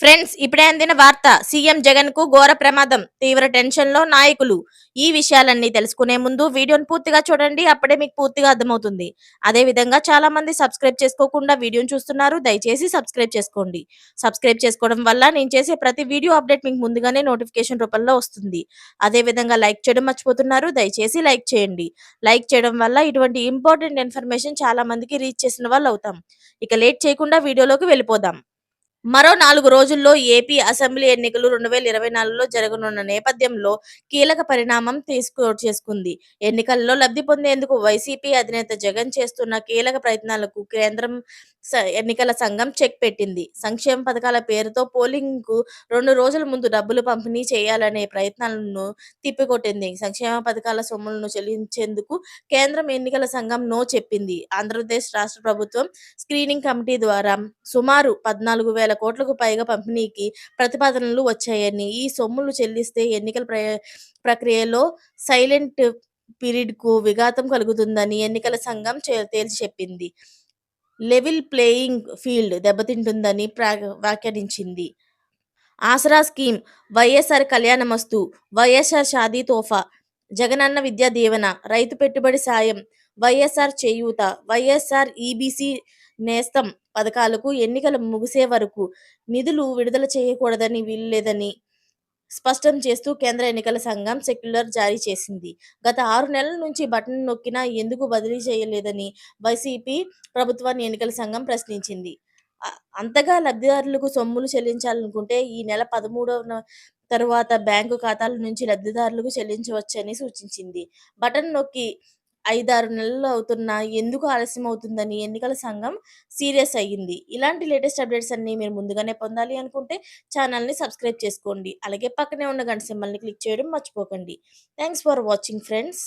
Friends ఇప్పుడే అందిన వార్త సీఎం జగన్కు ఘోర ప్రమాదం తీవ్ర టెన్షన్లో నాయకులు. ఈ విషయాలన్నీ తెలుసుకునే ముందు వీడియోని పూర్తిగా చూడండి అప్పుడే మీకు పూర్తిగా అర్థమవుతుంది. అదే విధంగా చాలా మంది సబ్స్క్రైబ్ చేసుకోకుండా వీడియోను చూస్తున్నారు దయచేసి సబ్స్క్రైబ్ చేసుకోండి. సబ్స్క్రైబ్ చేసుకోవడం వల్ల నేను చేసే ప్రతి వీడియో అప్డేట్ మీకు ముందుగానే నోటిఫికేషన్ రూపంలో వస్తుంది. అదే విధంగా లైక్ చేయడం మర్చిపోతున్నారు దయచేసి లైక్ చేయండి. లైక్ చేయడం వల్ల ఇటువంటి ఇంపార్టెంట్ ఇన్ఫర్మేషన్ చాలా మందికి రీచ్ చేసిన వాళ్ళు అవుతాం ఇక లేట్ చేయకుండా వీడియోలోకి వెళ్ళిపోదాం. మరో నాలుగు రోజుల్లో ఏపీ అసెంబ్లీ ఎన్నికలు రెండు వేల ఇరవై నాలుగులో జరగనున్న నేపథ్యంలో కీలక పరిణామం తీసుకో చేసుకుంది. ఎన్నికల్లో లబ్ధి పొందేందుకు వైసీపీ అధినేత జగన్ చేస్తున్న కీలక ప్రయత్నాలకు కేంద్రం ఎన్నికల సంఘం చెక్ పెట్టింది. సంక్షేమ పథకాల పేరుతో పోలింగ్కు రెండు రోజుల ముందు డబ్బులు పంపిణీ చేయాలనే ప్రయత్నాలను తిప్పికొట్టింది. సంక్షేమ పథకాల సొమ్ములను చెల్లించేందుకు కేంద్రం ఎన్నికల సంఘం నో చెప్పింది. ఆంధ్రప్రదేశ్ రాష్ట్ర ప్రభుత్వం స్క్రీనింగ్ కమిటీ ద్వారా సుమారు పద్నాలుగు వేల కోట్లకు పైగా పంపిణీకి ప్రతిపాదనలు వచ్చాయని. ఈ సొమ్ములు చెల్లిస్తే ఎన్నికల ప్ర ప్రక్రియలో సైలెంట్ పీరియడ్కు విఘాతం కలుగుతుందని ఎన్నికల సంఘం తేల్చి చెప్పింది. లెవెల్ ప్లేయింగ్ ఫీల్డ్ దెబ్బతింటుందని ప్రా- వ్యాఖ్యానించింది. Aasara scheme YSR Kalyanamasthu YSR Shaadi Tohfa Jagananna Vidya Deevena రైతు పెట్టుబడి సాయం వైఎస్ఆర్ చేయూత వైఎస్ఆర్ ఈబీసీ నేస్తం పథకాలకు ఎన్నికలు ముగిసే వరకు నిధులు విడుదల చేయకూడదని వీల్లేదని స్పష్టం చేస్తూ కేంద్ర ఎన్నికల సంఘం సెక్యులర్ జారీ చేసింది. గత ఆరు నెలల నుంచి బటన్ నొక్కినా ఎందుకు బదిలీ చేయలేదని వైసీపీ ప్రభుత్వాన్ని ఎన్నికల సంఘం ప్రశ్నించింది. అంతగా లబ్ధిదారులకు సొమ్ములు చెల్లించాలనుకుంటే ఈ నెల పదమూడవ తరువాత బ్యాంకు ఖాతాల నుంచి లబ్ధిదారులకు చెల్లించవచ్చని సూచించింది. బటన్ నొక్కి ఐదారు నెలలు అవుతున్నా ఎందుకు ఆలస్యం అవుతుందని ఎన్నికల సంఘం సీరియస్ అయ్యింది. ఇలాంటి లేటెస్ట్ అప్డేట్స్ అన్ని మీరు ముందుగానే పొందాలి అనుకుంటే ఛానల్ని సబ్స్క్రైబ్ చేసుకోండి. అలాగే పక్కనే ఉన్న గంట సింబల్ని క్లిక్ చేయడం మర్చిపోకండి. Thanks for watching friends.